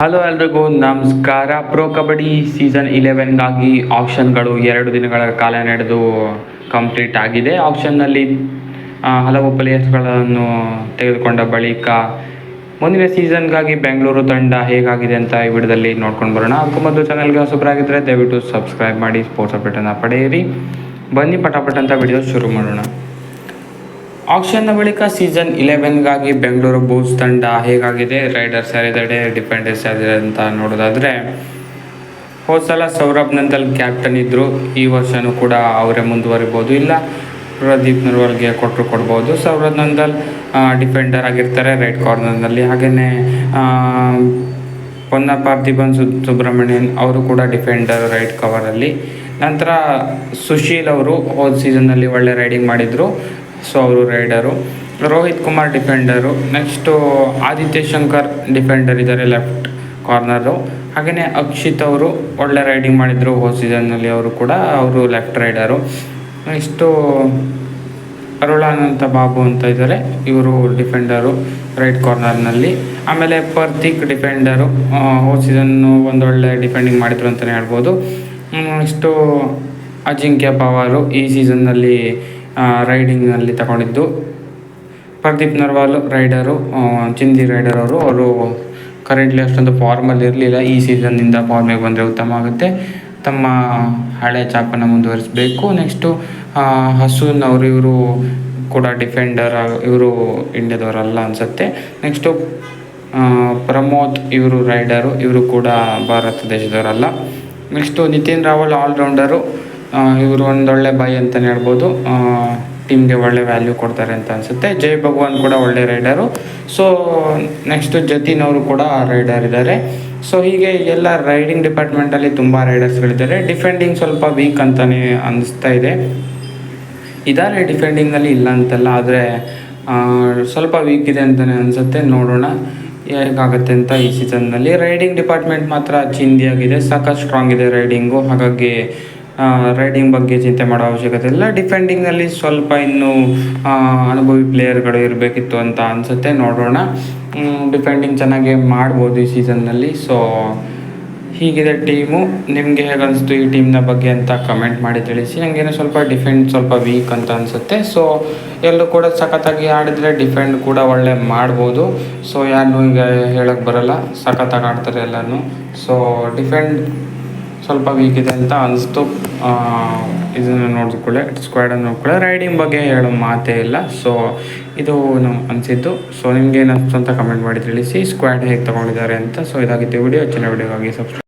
Hello ಎಲ್ರಿಗೂ ನಮಸ್ಕಾರ. Pro Kabaddi season ಇಲೆವೆನ್ಗಾಗಿ ಆಪ್ಷನ್ಗಳು ಎರಡು ದಿನಗಳ ಕಾಲ ನಡೆದು ಕಂಪ್ಲೀಟ್ ಆಗಿದೆ. ಆಪ್ಷನ್ನಲ್ಲಿ ಹಲವು ಪ್ಲೇಯರ್ಸ್ಗಳನ್ನು ತೆಗೆದುಕೊಂಡ ಬಳಿಕ ಮುಂದಿನ ಸೀಸನ್ಗಾಗಿ ಬೆಂಗಳೂರು ತಂಡ ಹೇಗಾಗಿದೆ ಅಂತ ಈ ವಿಡಿಯೋದಲ್ಲಿ ನೋಡ್ಕೊಂಡು ಬರೋಣ. ಅದಕ್ಕೂ ಮೊದಲು ಚಾನಲ್ಗೆ ಹೊಸಬರಾಗಿದ್ದರೆ ದಯವಿಟ್ಟು ಸಬ್ಸ್ಕ್ರೈಬ್ ಮಾಡಿ ಸ್ಪೋರ್ಟ್ಸ್ ಅಪ್ಡೇಟನ್ನು ಪಡೆಯಿರಿ. ಬನ್ನಿ ಪಟಾಪಟ್ ಅಂತ ವಿಡಿಯೋ ಶುರು ಮಾಡೋಣ. ಆಕ್ಷನ್ನ ಬಳಿಕ ಸೀಸನ್ ಇಲೆವೆನ್ಗಾಗಿ ಬೆಂಗಳೂರು ಬೂಸ್ ತಂಡ ಹೇಗಾಗಿದೆ? ರೈಡರ್ಸ್ ಯಾರಿದ್ದಾರೆ? ಡಿಫೆಂಡರ್ಸ್ ಯಾರಿದ್ದಾರೆ ಅಂತ ನೋಡೋದಾದರೆ ಹೋದ ಸಲ ಸೌರಭ್ ನಂದಲ್ ಕ್ಯಾಪ್ಟನ್ ಇದ್ದರು ಈ ವರ್ಷನೂ ಕೂಡ ಅವರೇ ಮುಂದುವರಿಬೋದು. ಇಲ್ಲ, ಪ್ರದೀಪ್ ನರ್ವಾಲ್ಗೆ ಕೊಟ್ಟರು ಕೊಡ್ಬೋದು. ಸೌರಭ್ ನಂದಲ್ ಡಿಫೆಂಡರ್ ಆಗಿರ್ತಾರೆ. ರೈಟ್ ಕಾರ್ನರ್ನಲ್ಲಿ ಹಾಗೆಯೇ ಪೊನ್ನ ಪಾರ್ಥಿಬನ್ ಸು ಸುಬ್ರಹ್ಮಣ್ಯನ್ ಅವರು ಕೂಡ ಡಿಫೆಂಡರ್ ರೈಟ್ ಕವರಲ್ಲಿ ನಂತರ ಸುಶೀಲ್ ಅವರು ಹೋದ ಸೀಸನ್ನಲ್ಲಿ ಒಳ್ಳೆ ರೈಡಿಂಗ್ ಮಾಡಿದರು. ಸೊ ಅವರು raider. Rohit Kumar defender. Next Aditya Shankar defender ಇದ್ದಾರೆ ಲೆಫ್ಟ್ ಕಾರ್ನರು ಹಾಗೆಯೇ ಅಕ್ಷಿತ್ ಅವರು ಒಳ್ಳೆ ರೈಡಿಂಗ್ ಮಾಡಿದರು ಹೋದ ಸೀಸನ್ನಲ್ಲಿ ಅವರು ಕೂಡ, ಅವರು left raider. Next Arulanantha Babu ಅಂತ ಇದ್ದಾರೆ. ಇವರು ಡಿಫೆಂಡರು ರೈಟ್ ಕಾರ್ನರ್ನಲ್ಲಿ. ಆಮೇಲೆ ಪರ್ತಿಕ್ ಡಿಫೆಂಡರು ಹೋ ಸೀಸನ್ನು ಒಂದೊಳ್ಳೆ ಡಿಫೆಂಡಿಂಗ್ ಮಾಡಿದ್ರು ಅಂತಲೇ ಹೇಳ್ಬೋದು. ನೆಕ್ಸ್ಟು ಅಜಿಂಕ್ಯ ಪವಾರು ಈ ಸೀಸನ್ನಲ್ಲಿ ರೈಡಿಂಗ್ನಲ್ಲಿ ತಗೊಂಡಿದ್ದು. ಪ್ರದೀಪ್ ನರ್ವಾಲ್ ರೈಡರು ಚಿಂದಿ ರೈಡರ್ ಅವರು ಅವರು ಕರೆಂಟ್ಲಿ ಅಷ್ಟೊಂದು ಫಾರ್ಮಲ್ಲಿ ಇರಲಿಲ್ಲ. ಈ ಸೀಸನ್ನಿಂದ ಫಾರ್ಮಿಗೆ ಬಂದರೆ ಉತ್ತಮ ಆಗುತ್ತೆ. ತಮ್ಮ ಹಳೆ ಚಾಪನ್ನು ಮುಂದುವರಿಸಬೇಕು. ನೆಕ್ಸ್ಟು ಹಸೂನ್ ಅವರು ಇವರು ಕೂಡ ಡಿಫೆಂಡರ್ ಇವರು ಇಂಡಿಯಾದವರಲ್ಲ ಅನಿಸುತ್ತೆ. ನೆಕ್ಸ್ಟು ಪ್ರಮೋದ್ ಇವರು ರೈಡರು ಇವರು ಕೂಡ ಭಾರತ ದೇಶದವರಲ್ಲ. ನೆಕ್ಸ್ಟು ನಿತಿನ್ ರಾವಲ್ ಆಲ್ರೌಂಡರು ಇವರು ಒಂದೊಳ್ಳೆ ಬೈ ಅಂತಲೇ ಹೇಳ್ಬೋದು. ಟೀಮ್ಗೆ ಒಳ್ಳೆ ವ್ಯಾಲ್ಯೂ ಕೊಡ್ತಾರೆ ಅಂತ ಅನಿಸುತ್ತೆ. ಜೈ ಭಗವಾನ್ ಕೂಡ ಒಳ್ಳೆ ರೈಡರು ಸೊ ನೆಕ್ಸ್ಟು ಜತಿನ್ ಅವರು ಕೂಡ ರೈಡರ್ ಇದ್ದಾರೆ ಸೊ ಹೀಗೆ ಎಲ್ಲ ರೈಡಿಂಗ್ ಡಿಪಾರ್ಟ್ಮೆಂಟಲ್ಲಿ ತುಂಬ ರೈಡರ್ಸ್ಗಳಿದ್ದಾರೆ ಡಿಫೆಂಡಿಂಗ್ ಸ್ವಲ್ಪ ವೀಕ್ ಅಂತಲೇ ಅನಿಸ್ತಾ ಇದೆ. ಇದ್ದಾರೆ ಡಿಫೆಂಡಿಂಗಲ್ಲಿ ಇಲ್ಲ ಅಂತಲ್ಲ, ಆದರೆ ಸ್ವಲ್ಪ ವೀಕ್ ಇದೆ ಅಂತಲೇ ಅನಿಸುತ್ತೆ. ನೋಡೋಣ ಹೇಗಾಗುತ್ತೆ ಅಂತ ಈ ಸೀಸನ್ನಲ್ಲಿ ರೈಡಿಂಗ್ ಡಿಪಾರ್ಟ್ಮೆಂಟ್ ಮಾತ್ರ ಚಿಂದಿಯಾಗಿದೆ. ಸಾಕಷ್ಟು ಸ್ಟ್ರಾಂಗ್ ಇದೆ ರೈಡಿಂಗು ಹಾಗಾಗಿ ರೈಡಿಂಗ್ ಬಗ್ಗೆ ಚಿಂತೆ ಮಾಡೋ ಅವಶ್ಯಕತೆ ಇಲ್ಲ. ಡಿಫೆಂಡಿಂಗಲ್ಲಿ ಸ್ವಲ್ಪ ಇನ್ನೂ ಅನುಭವಿ ಪ್ಲೇಯರ್ಗಳು ಇರಬೇಕಿತ್ತು ಅಂತ ಅನಿಸುತ್ತೆ. ನೋಡೋಣ. ಡಿಫೆಂಡಿಂಗ್ ಚೆನ್ನಾಗಿ ಮಾಡ್ಬೋದು ಈ ಸೀಸನ್ನಲ್ಲಿ ಸೊ ಹೀಗಿದೆ ಟೀಮು ನಿಮಗೆ ಹೇಗೆ ಅನಿಸ್ತು ಈ ಟೀಮ್ನ ಬಗ್ಗೆ ಅಂತ ಕಮೆಂಟ್ ಮಾಡಿ ತಿಳಿಸಿ. ನನಗೇನು ಸ್ವಲ್ಪ ಡಿಫೆಂಡ್ ಸ್ವಲ್ಪ ವೀಕ್ ಅಂತ ಅನಿಸುತ್ತೆ. ಸೊ ಎಲ್ಲರೂ ಕೂಡ ಸಖತ್ತಾಗಿ ಆಡಿದ್ರೆ ಡಿಫೆಂಡ್ ಕೂಡ ಒಳ್ಳೆ ಮಾಡ್ಬೋದು. ಸೊ ಯಾರನ್ನೂ ಈಗ ಹೇಳಕ್ಕೆ ಬರಲ್ಲ. ಸಖತ್ತಾಗಿ ಆಡ್ತಾರೆ ಎಲ್ಲನೂ ಸೊ ಡಿಫೆಂಡ್ ಸ್ವಲ್ಪ ವೀಕ್ ಇದೆ ಅಂತ ಅನಿಸ್ತು. ಇದನ್ನು ನೋಡಿದ್ಕೊಳ್ಳೆ ಸ್ಕ್ವಾಡನ್ನು ನೋಡ್ಕೊಳ್ಳೆ. ರೈಡಿಂಗ್ ಬಗ್ಗೆ ಹೇಳೋ ಮಾತೇ ಇಲ್ಲ. ಸೊ ಇದು ನಮ್ಮ ಅನಿಸಿದ್ದು. ಸೊ ನಿಮ್ಗೆ ಏನಂತ ಕಮೆಂಟ್ ಮಾಡಿ ತಿಳಿಸಿ. ಸ್ಕ್ವಾಡ್ ಹೇಗೆ ತೊಗೊಂಡಿದ್ದಾರೆ ಅಂತ. ಸೊ ಇದಾಗಿತ್ತು ವಿಡಿಯೋ ಹೆಚ್ಚಿನ ವಿಡಿಯೋಗಾಗಿ ಸಬ್ಸ್ಕ್ರೈಬ್